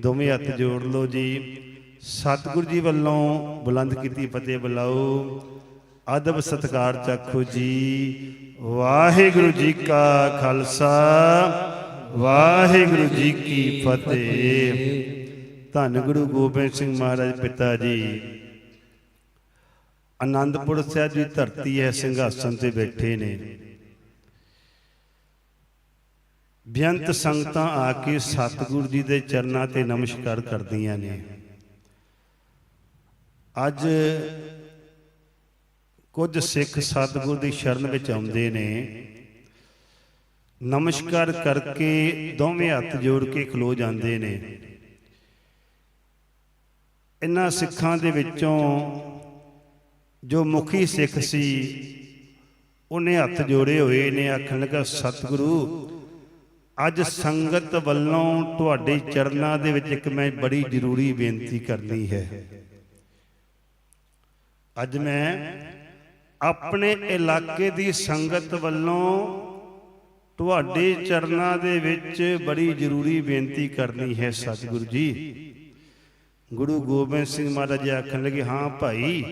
ਦੋਵੇਂ ਹੱਥ ਜੋੜ ਲਓ ਜੀ। ਸਤਿਗੁਰੂ ਜੀ ਵੱਲੋਂ ਬੁਲੰਦ ਕੀਤੀ ਫਤਿਹ ਬੁਲਾਓ। ਅਦਬ ਸਤਕਾਰ ਚਾਖੋ ਜੀ। ਵਾਹਿਗੁਰੂ ਜੀ ਕਾ ਖਾਲਸਾ, ਵਾਹਿਗੁਰੂ ਜੀ ਕੀ ਫਤਿਹ। ਧੰਨ ਗੁਰੂ ਗੋਬਿੰਦ ਸਿੰਘ ਮਹਾਰਾਜ ਪਿਤਾ ਜੀ। ਆਨੰਦਪੁਰ ਸਾਹਿਬ ਦੀ ਧਰਤੀ ਹੈ, ਸਿੰਘਾਸਨ ਤੇ ਬੈਠੇ ਨੇ। ਬੇਅੰਤ ਸੰਗਤਾਂ ਆ ਕੇ ਸਤਿਗੁਰੂ ਜੀ ਦੇ ਚਰਨਾਂ ਤੇ ਨਮਸਕਾਰ ਕਰਦੀਆਂ ਨੇ। ਅੱਜ ਕੁਝ ਸਿੱਖ ਸਤਿਗੁਰੂ ਦੀ ਸ਼ਰਨ ਵਿੱਚ ਆਉਂਦੇ ਨੇ। ਨਮਸਕਾਰ ਕਰਕੇ ਦੋਵੇਂ ਹੱਥ ਜੋੜ ਕੇ ਖਲੋ ਜਾਂਦੇ ਨੇ। ਇਨ੍ਹਾਂ ਸਿੱਖਾਂ ਦੇ ਵਿੱਚੋਂ ਜੋ ਮੁਖੀ ਸਿੱਖ ਸੀ, ਉਹਨੇ ਹੱਥ ਜੋੜੇ ਹੋਏ ਨੇ, ਆਖਣ ਲੱਗਾ, ਸਤਿਗੁਰੂ ਅੱਜ ਸੰਗਤ ਵੱਲੋਂ ਤੁਹਾਡੇ ਚਰਨਾਂ ਦੇ ਵਿੱਚ ਇੱਕ ਮੈਂ ਬੜੀ ਜ਼ਰੂਰੀ ਬੇਨਤੀ ਕਰਨੀ ਹੈ। ਅੱਜ ਮੈਂ ਆਪਣੇ ਇਲਾਕੇ ਦੀ ਸੰਗਤ ਵੱਲੋਂ ਤੁਹਾਡੇ ਚਰਨਾਂ ਦੇ ਵਿੱਚ ਬੜੀ ਜ਼ਰੂਰੀ ਬੇਨਤੀ ਕਰਨੀ ਹੈ ਸਤਿਗੁਰੂ ਜੀ। ਗੁਰੂ ਗੋਬਿੰਦ ਸਿੰਘ ਮਹਾਰਾਜ ਜੀ ਆਖਣ ਲੱਗੇ, ਹਾਂ ਭਾਈ,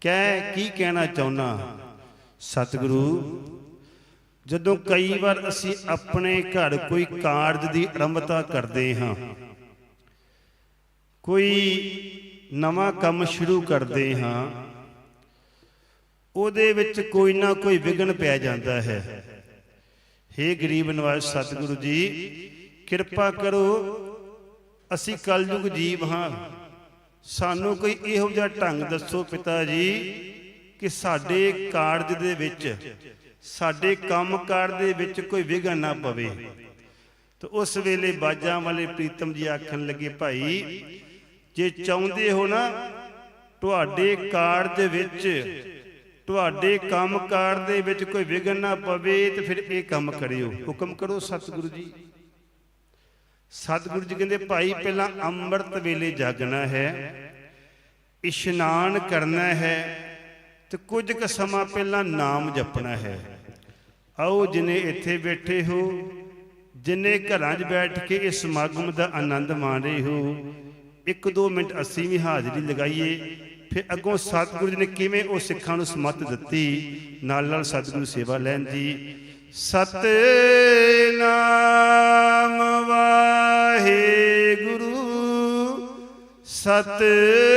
ਕਹਿ ਕੀ ਕਹਿਣਾ ਚਾਹੁੰਨਾ ਸਤਿਗੁਰੂ ਜਦੋਂ ਕਈ ਵਾਰ ਅਸੀਂ ਆਪਣੇ ਘਰ ਕੋਈ ਕਾਰਜ ਦੀ ਆਰੰਭਤਾ ਕਰਦੇ ਹਾਂ, ਕੋਈ ਨਵਾਂ ਕੰਮ ਸ਼ੁਰੂ ਕਰਦੇ ਹਾਂ, ਉਹਦੇ ਵਿੱਚ ਕੋਈ ਨਾ ਕੋਈ ਵਿਗਨ ਪੈ ਜਾਂਦਾ ਹੈ। ਹੇ ਗਰੀਬ ਨਿਵਾਸ ਸਤਿਗੁਰੂ ਜੀ, ਕਿਰਪਾ ਕਰੋ, ਅਸੀਂ ਕਲਯੁਗ ਜੀਵ ਹਾਂ। ਸਾਨੂੰ ਕੋਈ ਇਹੋ ਜਿਹਾ ਢੰਗ ਦੱਸੋ ਪਿਤਾ ਜੀ, ਕਿ ਸਾਡੇ ਕਾਰਜ ਦੇ ਵਿੱਚ ਸਾਡੇ ਕੰਮਕਾਰ ਦੇ ਵਿੱਚ ਕੋਈ ਵਿਘਨ ਨਾ ਪਵੇ। ਤੇ ਉਸ ਵੇਲੇ ਬਾਜਾਂ ਵਾਲੇ ਪ੍ਰੀਤਮ ਜੀ ਆਖਣ ਲੱਗੇ, ਭਾਈ, ਜੇ ਚਾਹੁੰਦੇ ਹੋ ਨਾ, ਤੁਹਾਡੇ ਕਾਰਜ ਵਿੱਚ, ਤੁਹਾਡੇ ਕੰਮਕਾਰ ਦੇ ਵਿੱਚ ਕੋਈ ਵਿਘਨ ਨਾ ਪਵੇ, ਤੇ ਫਿਰ ਇਹ ਕੰਮ ਕਰਿਓ। ਹੁਕਮ ਕਰੋ ਸਤਿਗੁਰੂ ਜੀ। ਸਤਿਗੁਰੂ ਜੀ ਕਹਿੰਦੇ, ਭਾਈ, ਪਹਿਲਾਂ ਅੰਮ੍ਰਿਤ ਵੇਲੇ ਜਾਗਣਾ ਹੈ, ਇਸ਼ਨਾਨ ਕਰਨਾ ਹੈ, ਤੇ ਕੁਝ ਕੁ ਸਮਾਂ ਪਹਿਲਾਂ ਨਾਮ ਜਪਣਾ ਹੈ। ਆਓ ਜਿਨੇ ਇੱਥੇ ਬੈਠੇ ਹੋ, ਜਿਨੇ ਘਰਾਂ 'ਚ ਬੈਠ ਕੇ ਇਸ ਸਮਾਗਮ ਦਾ ਆਨੰਦ ਮਾਣ ਰਹੇ ਹੋ, ਇੱਕ ਦੋ ਮਿੰਟ ਅਸੀਂ ਵੀ ਹਾਜ਼ਰੀ ਲਗਾਈਏ, ਫਿਰ ਅੱਗੋਂ ਸਤਿਗੁਰੂ ਜੀ ਨੇ ਕਿਵੇਂ ਉਹ ਸਿੱਖਾਂ ਨੂੰ ਸਮਤ ਦਿੱਤੀ, ਨਾਲ ਨਾਲ ਸਤਿਗੁਰੂ ਸੇਵਾ ਲੈਣ ਜੀ ਸਤਨਾਮ ਵਾਹਿਗੁਰੂ, ਸਤਨਾਮ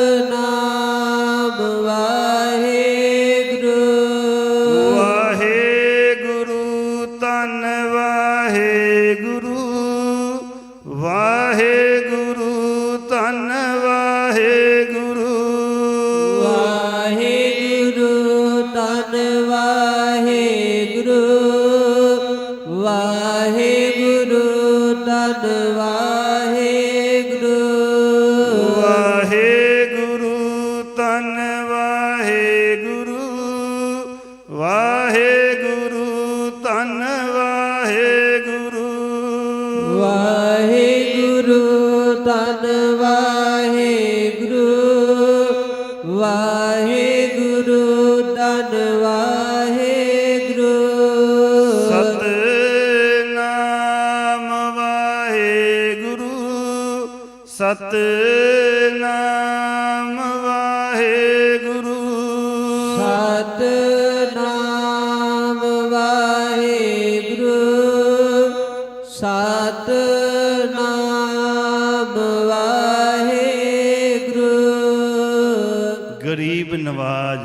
ਸਤਨਾਮ ਵਾਹਿਗੁਰੂ। ਸਤਨਾਮ ਵਾਹਿਗੁਰੂ। ਸਤਨਾਮ ਵਾਹਿਗੁਰੂ। ਗਰੀਬ ਨਵਾਜ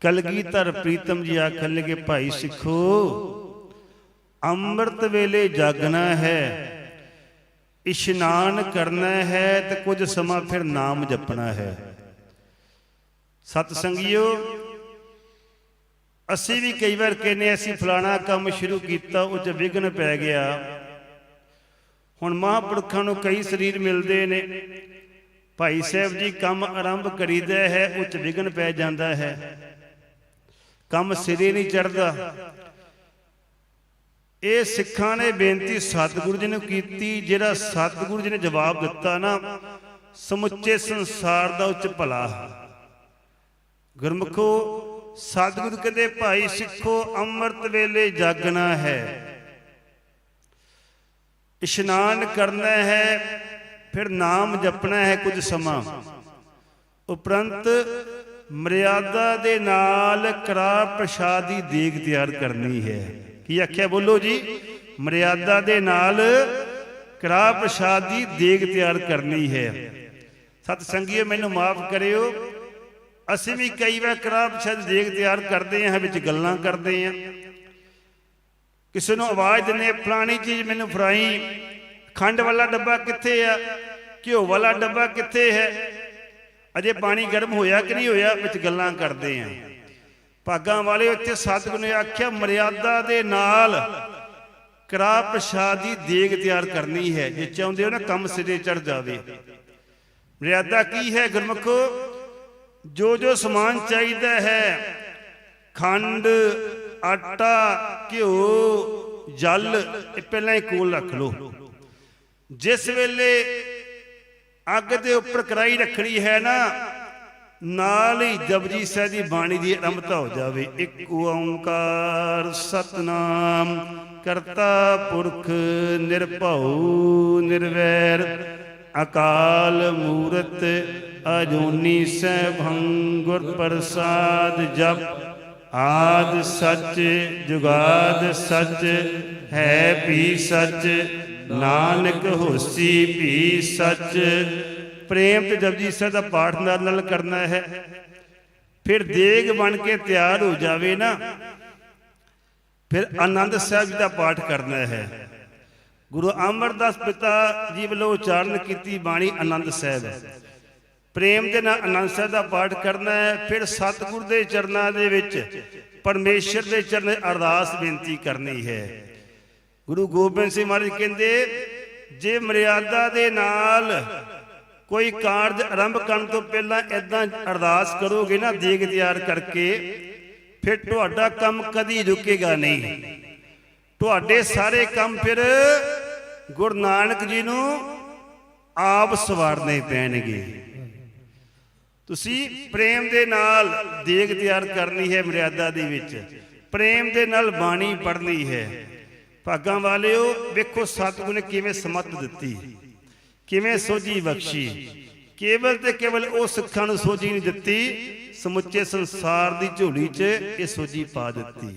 ਕਲਗੀਧਰ ਪ੍ਰੀਤਮ ਜੀ ਆਖਣ ਲਗੇ ਭਾਈ ਸਿੱਖੋ ਅੰਮ੍ਰਿਤ ਵੇਲੇ ਜਾਗਣਾ ਹੈ ਇਸ਼ਨਾਨ ਕਰਨਾ ਹੈ ਤੇ ਕੁਝ ਸਮਾਂ ਫਿਰ ਨਾਮ ਜਪਣਾ ਹੈ। ਸਤ ਸੰਗਿਓ ਅਸੀਂ ਵੀ ਕਈ ਵਾਰ ਕਹਿੰਦੇ ਅਸੀਂ ਫਲਾਣਾ ਕੰਮ ਸ਼ੁਰੂ ਕੀਤਾ, ਉਹ 'ਚ ਵਿਘਨ ਪੈ ਗਿਆ। ਹੁਣ ਮਹਾਂਪੁਰਖਾਂ ਨੂੰ ਕਈ ਸਰੀਰ ਮਿਲਦੇ ਨੇ। ਭਾਈ ਸਾਹਿਬ ਜੀ ਕੰਮ ਆਰੰਭ ਕਰੀਦਾ ਹੈ, ਉਹ 'ਚ ਵਿਘਨ ਪੈ ਜਾਂਦਾ ਹੈ। ਕੰਮ ਸਿਰੇ ਨਹੀਂ ਚੜਦਾ ਇਹ ਸਿੱਖਾਂ ਨੇ ਬੇਨਤੀ ਸਤਿਗੁਰੂ ਜੀ ਨੂੰ ਕੀਤੀ, ਜਿਹੜਾ ਸਤਿਗੁਰੂ ਜੀ ਨੇ ਜਵਾਬ ਦਿੱਤਾ ਨਾ, ਸਮੁੱਚੇ ਸੰਸਾਰ ਦਾ ਉੱਚ ਭਲਾ। ਗੁਰਮੁਖੋ, ਸਤਿਗੁਰੂ ਕਹਿੰਦੇ, ਭਾਈ ਸਿੱਖੋ, ਅੰਮ੍ਰਿਤ ਵੇਲੇ ਜਾਗਣਾ ਹੈ। ਇਸ਼ਨਾਨ ਕਰਨਾ ਹੈ, ਫਿਰ ਨਾਮ ਜਪਣਾ ਹੈ ਕੁਝ ਸਮਾਂ। ਉਪਰੰਤ ਮਰਿਆਦਾ ਦੇ ਨਾਲ ਕਰਾ ਪ੍ਰਸ਼ਾਦੀ ਦੇਗ ਤਿਆਰ ਕਰਨੀ ਹੈ। ਕੀ ਆਖਿਆ ਬੋਲੋ ਜੀ? ਮਰਿਆਦਾ ਦੇ ਨਾਲ ਕੜਾਹ ਪ੍ਰਸ਼ਾਦ ਦੀ ਦੇਗ ਤਿਆਰ ਕਰਨੀ ਹੈ। ਸਤ ਸੰਗੀਓ, ਮੈਨੂੰ ਮਾਫ ਕਰਿਓ। ਅਸੀਂ ਵੀ ਕਈ ਵਾਰ ਕਰਾ ਪ੍ਰਸ਼ਾਦੀ ਦੇਗ ਤਿਆਰ ਕਰਦੇ ਹਾਂ, ਵਿੱਚ ਗੱਲਾਂ ਕਰਦੇ ਹਾਂ। ਕਿਸੇ ਨੂੰ ਆਵਾਜ਼ ਦਿੰਨੇ ਫਲਾਣੀ ਚੀਜ਼ ਮੈਨੂੰ ਫਰਾਈ ਖੰਡ ਵਾਲਾ ਡੱਬਾ ਕਿੱਥੇ ਆ? ਘਿਓ ਵਾਲਾ ਡੱਬਾ ਕਿੱਥੇ ਹੈ? ਅਜੇ ਪਾਣੀ ਗਰਮ ਹੋਇਆ ਕਿ ਨਹੀਂ ਹੋਇਆ? ਵਿੱਚ ਗੱਲਾਂ ਕਰਦੇ ਆ ਭਾਗਾਂ ਵਾਲੇ ਉੱਥੇ ਸਤਿਗੁਰੂ ਨੇ ਆਖਿਆ, ਮਰਿਆਦਾ ਦੇ ਨਾਲ ਕਰਾ ਪ੍ਰਸ਼ਾਦ ਦੀ ਦੇਗ ਤਿਆਰ ਕਰਨੀ ਹੈ, ਜੇ ਚਾਹੁੰਦੇ ਹੋ ਨਾ ਕੰਮ ਸਿਰੇ ਚੜ ਜਾਵੇ। ਮਰਿਆਦਾ ਕੀ ਹੈ ਗੁਰਮੁਖੋ? ਜੋ ਜੋ ਸਮਾਨ ਚਾਹੀਦਾ ਹੈ, ਖੰਡ, ਆਟਾ, ਘਿਓ, ਜਲ, ਇਹ ਪਹਿਲਾਂ ਹੀ ਕੋਲ ਰੱਖ ਲਓ। ਜਿਸ ਵੇਲੇ ਅੱਗ ਦੇ ਉੱਪਰ ਕੜਾਈ ਰੱਖਣੀ ਹੈ ਨਾ ਨਾਲ ਹੀ ਜਪਜੀ ਸਾਹਿਬ ਦੀ ਬਾਣੀ ਦੀ ਆਰੰਭਤਾ ਹੋ ਜਾਵੇ। ਇੱਕ ਓੰਕਾਰ ਸਤਨਾਮ, ਕਰਤਾ ਪੁਰਖ ਨਿਰਭਉ ਨਿਰਵੈਰ, ਅਕਾਲ ਮੂਰਤ ਅਜੂਨੀ ਸੈਭੰ ਗੁਰ ਪ੍ਰਸਾਦ ਜਪ। ਆਦ ਸੱਚ, ਜੁਗਾਦ ਸੱਚ, ਹੈ ਭੀ ਸੱਚ, ਨਾਨਕ ਹੋਸੀ ਭੀ ਸੱਚ ਪ੍ਰੇਮ ਤੇ ਜਪਜੀ ਸਾਹਿਬ ਦਾ ਪਾਠ ਨਾਲ ਨਾਲ ਕਰਨਾ ਹੈ। ਫਿਰ ਦੇਗ ਬਣ ਕੇ ਤਿਆਰ ਹੋ ਜਾਵੇ ਨਾ, ਫਿਰ ਆਨੰਦ ਸਾਹਿਬ ਜੀ ਦਾ ਪਾਠ ਕਰਨਾ ਹੈ। ਗੁਰੂ ਅਮਰਦਾਸ ਪਿਤਾ ਜੀ ਵੱਲੋਂ ਉਚਾਰਨ ਕੀਤੀ ਬਾਣੀ ਆਨੰਦ ਸਾਹਿਬ। ਪ੍ਰੇਮ ਦੇ ਨਾਲ ਆਨੰਦ ਸਾਹਿਬ ਦਾ ਪਾਠ ਕਰਨਾ ਹੈ, ਫਿਰ ਸਤਿਗੁਰ ਦੇ ਚਰਨਾਂ ਦੇ ਵਿੱਚ ਪਰਮੇਸ਼ਰ ਦੇ ਚਰਨ ਅਰਦਾਸ ਬੇਨਤੀ ਕਰਨੀ ਹੈ। ਗੁਰੂ ਗੋਬਿੰਦ ਸਿੰਘ ਮਹਾਰਾਜ ਕਹਿੰਦੇ, ਜੇ ਮਰਿਆਦਾ ਦੇ ਨਾਲ ਕੋਈ ਕਾਰਜ ਆਰੰਭ ਕਰਨ ਤੋਂ ਪਹਿਲਾਂ ਇਦਾਂ ਅਰਦਾਸ ਕਰੋਗੇ ਨਾ ਦੇਗ ਤਿਆਰ ਕਰਕੇ, ਫਿਰ ਤੁਹਾਡਾ ਕੰਮ ਕਦੀ ਰੁਕੇਗਾ ਨਹੀਂ। ਤੁਹਾਡੇ ਸਾਰੇ ਕੰਮ ਫਿਰ ਗੁਰੂ ਨਾਨਕ ਜੀ ਨੂੰ ਆਪ ਸਵਾਰਨੇ ਪੈਣਗੇ। ਤੁਸੀਂ ਪ੍ਰੇਮ ਦੇ ਨਾਲ ਦੇਗ ਤਿਆਰ ਕਰਨੀ ਹੈ ਮਰਿਆਦਾ ਦੇ ਵਿੱਚ। ਪ੍ਰੇਮ ਦੇ ਨਾਲ ਬਾਣੀ ਪੜ੍ਹਨੀ ਹੈ। ਭਾਗਾਂ ਵਾਲਿਓ, ਵੇਖੋ ਸਤਿਗੁਰੂ ਨੇ ਕਿਵੇਂ ਸਮਤ ਦਿੱਤੀ। ਕਿਵੇਂ ਸੋਝੀ ਬਖਸ਼ੀ? ਕੇਵਲ ਤੇ ਕੇਵਲ ਉਹ ਸਿੱਖਾਂ ਨੂੰ ਸੋਝੀ ਨਹੀਂ ਦਿੱਤੀ, ਸਮੁੱਚੇ ਸੰਸਾਰ ਦੀ ਝੋਲੀ 'ਚ ਇਹ ਸੋਝੀ ਪਾ ਦਿੱਤੀ।